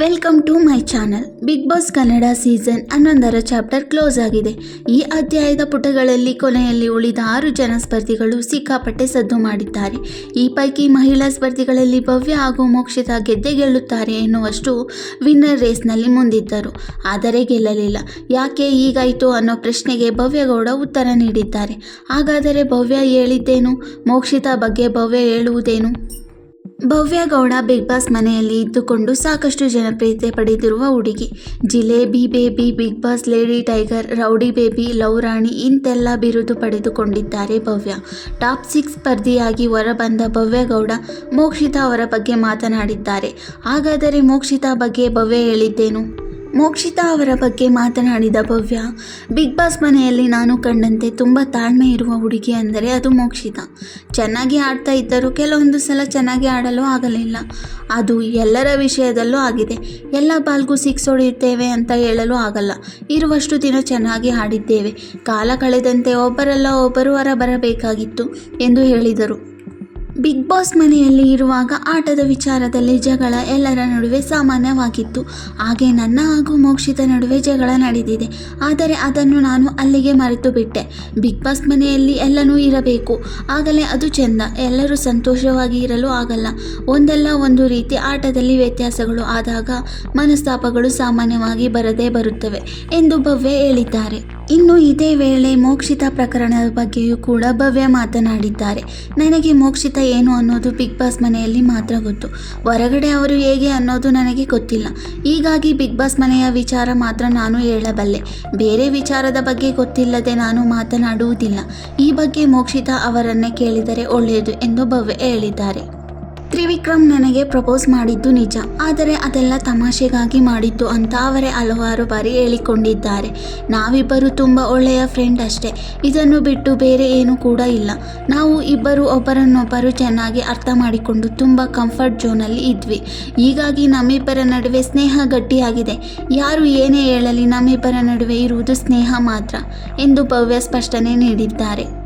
Welcome to my channel Bigg Boss Kannada season ಹನ್ನೊಂದರ chapter close ಆಗಿದೆ. ಈ ಅಧ್ಯಾಯದ ಪುಟಗಳಲ್ಲಿ ಕೊನೆಯಲ್ಲಿ ಉಳಿದ ಆರು ಜನ ಸ್ಪರ್ಧಿಗಳು ಸಿಕ್ಕಾಪಟ್ಟೆ ಸದ್ದು ಮಾಡಿದ್ದಾರೆ. ಈ ಪೈಕಿ ಮಹಿಳಾ ಸ್ಪರ್ಧಿಗಳಲ್ಲಿ ಭವ್ಯ ಹಾಗೂ ಮೋಕ್ಷಿತಾ ಗೆದ್ದೆ ಗೆಲ್ಲುತ್ತಾರೆ ಎನ್ನುವಷ್ಟು ವಿನ್ನರ್ ರೇಸ್ನಲ್ಲಿ ಮುಂದಿದ್ದರು. ಆದರೆ ಗೆಲ್ಲಲಿಲ್ಲ. ಯಾಕೆ ಈಗಾಯಿತು ಅನ್ನೋ ಪ್ರಶ್ನೆಗೆ ಭವ್ಯಗೌಡ ಉತ್ತರ ನೀಡಿದ್ದಾರೆ. ಹಾಗಾದರೆ ಭವ್ಯ ಹೇಳಿದ್ದೇನು? ಮೋಕ್ಷಿತಾ ಬಗ್ಗೆ ಭವ್ಯ ಹೇಳುವುದೇನು? ಭವ್ಯ ಗೌಡ ಬಿಗ್ ಬಾಸ್ ಮನೆಯಲ್ಲಿ ಇದ್ದುಕೊಂಡು ಸಾಕಷ್ಟು ಜನಪ್ರಿಯತೆ ಪಡೆದಿರುವ ಹುಡುಗಿ. Jalebi baby Bigg Boss lady tiger rowdy baby love ರಾಣಿ ಇಂತೆಲ್ಲ ಬಿರುದು ಪಡೆದುಕೊಂಡಿದ್ದಾರೆ ಭವ್ಯ. ಟಾಪ್ ಸಿಕ್ಸ್ ಸ್ಪರ್ಧಿಯಾಗಿ ಹೊರಬಂದ ಭವ್ಯ ಗೌಡ ಮೋಕ್ಷಿತಾ ಅವರ ಬಗ್ಗೆ ಮಾತನಾಡಿದ್ದಾರೆ. ಹಾಗಾದರೆ ಮೋಕ್ಷಿತಾ ಬಗ್ಗೆ ಭವ್ಯ ಹೇಳಿದ್ದೇನು? ಮೋಕ್ಷಿತಾ ಅವರ ಬಗ್ಗೆ ಮಾತನಾಡಿದ ಭವ್ಯ, ಬಿಗ್ ಬಾಸ್ ಮನೆಯಲ್ಲಿ ನಾನು ಕಂಡಂತೆ ತುಂಬ ತಾಳ್ಮೆ ಇರುವ ಹುಡುಗಿ ಅಂದರೆ ಅದು ಮೋಕ್ಷಿತಾ. ಚೆನ್ನಾಗಿ ಆಡ್ತಾ ಇದ್ದರೂ ಕೆಲವೊಂದು ಸಲ ಚೆನ್ನಾಗಿ ಆಡಲು ಆಗಲಿಲ್ಲ. ಅದು ಎಲ್ಲರ ವಿಷಯದಲ್ಲೂ ಆಗಿದೆ. ಎಲ್ಲ ಬಾಲ್ಗೂ ಸಿಕ್ಸ್ ಹೊಡೆಯುತ್ತೇವೆ ಅಂತ ಹೇಳಲು ಆಗಲ್ಲ. ಇರುವಷ್ಟು ದಿನ ಚೆನ್ನಾಗಿ ಆಡಿದ್ದೇವೆ. ಕಾಲ ಕಳೆದಂತೆ ಒಬ್ಬರಲ್ಲ ಒಬ್ಬರು ಹೊರ ಬರಬೇಕಾಗಿತ್ತು ಎಂದು ಹೇಳಿದರು. ಬಿಗ್ ಬಾಸ್ ಮನೆಯಲ್ಲಿ ಇರುವಾಗ ಆಟದ ವಿಚಾರದಲ್ಲಿ ಜಗಳ ಎಲ್ಲರ ನಡುವೆ ಸಾಮಾನ್ಯವಾಗಿತ್ತು. ಹಾಗೆ ನನ್ನ ಹಾಗೂ ಮೋಕ್ಷಿತ ನಡುವೆ ಜಗಳ ನಡೆದಿದೆ. ಆದರೆ ಅದನ್ನು ನಾನು ಅಲ್ಲಿಗೆ ಮರೆತು ಬಿಟ್ಟೆ. ಬಿಗ್ ಬಾಸ್ ಮನೆಯಲ್ಲಿ ಎಲ್ಲನೂ ಇರಬೇಕು. ಆಗಲೇ ಅದು ಚೆಂದ. ಎಲ್ಲರೂ ಸಂತೋಷವಾಗಿ ಇರಲು ಆಗಲ್ಲ. ಒಂದಲ್ಲ ಒಂದು ರೀತಿ ಆಟದಲ್ಲಿ ವ್ಯತ್ಯಾಸಗಳು ಆದಾಗ ಮನಸ್ತಾಪಗಳು ಸಾಮಾನ್ಯವಾಗಿ ಬರದೇ ಬರುತ್ತವೆ ಎಂದು ಭವ್ಯ ಹೇಳಿದ್ದಾರೆ. ಇನ್ನು ಇದೇ ವೇಳೆ ಮೋಕ್ಷಿತ ಪ್ರಕರಣದ ಬಗ್ಗೆಯೂ ಕೂಡ ಭವ್ಯ ಮಾತನಾಡಿದ್ದಾರೆ. ನನಗೆ ಮೋಕ್ಷಿತ ಏನು ಅನ್ನೋದು ಬಿಗ್ ಬಾಸ್ ಮನೆಯಲ್ಲಿ ಮಾತ್ರ ಗೊತ್ತು. ಹೊರಗಡೆ ಅವರು ಹೇಗೆ ಅನ್ನೋದು ನನಗೆ ಗೊತ್ತಿಲ್ಲ. ಹೀಗಾಗಿ ಬಿಗ್ ಬಾಸ್ ಮನೆಯ ವಿಚಾರ ಮಾತ್ರ ನಾನು ಹೇಳಬಲ್ಲೆ. ಬೇರೆ ವಿಚಾರದ ಬಗ್ಗೆ ಗೊತ್ತಿಲ್ಲದೆ ನಾನು ಮಾತನಾಡುವುದಿಲ್ಲ. ಈ ಬಗ್ಗೆ ಮೋಕ್ಷಿತ ಅವರನ್ನೇ ಕೇಳಿದರೆ ಒಳ್ಳೆಯದು ಎಂದು ಭವ್ಯ ಹೇಳಿದ್ದಾರೆ. ತ್ರಿವಿಕ್ರಮ್ ನನಗೆ ಪ್ರಪೋಸ್ ಮಾಡಿದ್ದು ನಿಜ, ಆದರೆ ಅದೆಲ್ಲ ತಮಾಷೆಗಾಗಿ ಮಾಡಿದ್ದು ಅಂತ ಅವರೇ ಹಲವಾರು ಬಾರಿ ಹೇಳಿಕೊಂಡಿದ್ದಾರೆ. ನಾವಿಬ್ಬರು ತುಂಬ ಒಳ್ಳೆಯ ಫ್ರೆಂಡ್ ಅಷ್ಟೇ, ಇದನ್ನು ಬಿಟ್ಟು ಬೇರೆ ಏನು ಕೂಡ ಇಲ್ಲ. ನಾವು ಇಬ್ಬರು ಒಬ್ಬರನ್ನೊಬ್ಬರು ಚೆನ್ನಾಗಿ ಅರ್ಥ ಮಾಡಿಕೊಂಡು ತುಂಬ ಕಂಫರ್ಟ್ ಝೋನಲ್ಲಿ ಇದ್ವಿ. ಹೀಗಾಗಿ ನಮ್ಮಿಬ್ಬರ ನಡುವೆ ಸ್ನೇಹ ಗಟ್ಟಿಯಾಗಿದೆ. ಯಾರು ಏನೇ ಹೇಳಲಿ ನಮ್ಮಿಬ್ಬರ ನಡುವೆ ಇರುವುದು ಸ್ನೇಹ ಮಾತ್ರ ಎಂದು ಭವ್ಯ ಸ್ಪಷ್ಟನೆ ನೀಡಿದ್ದಾರೆ.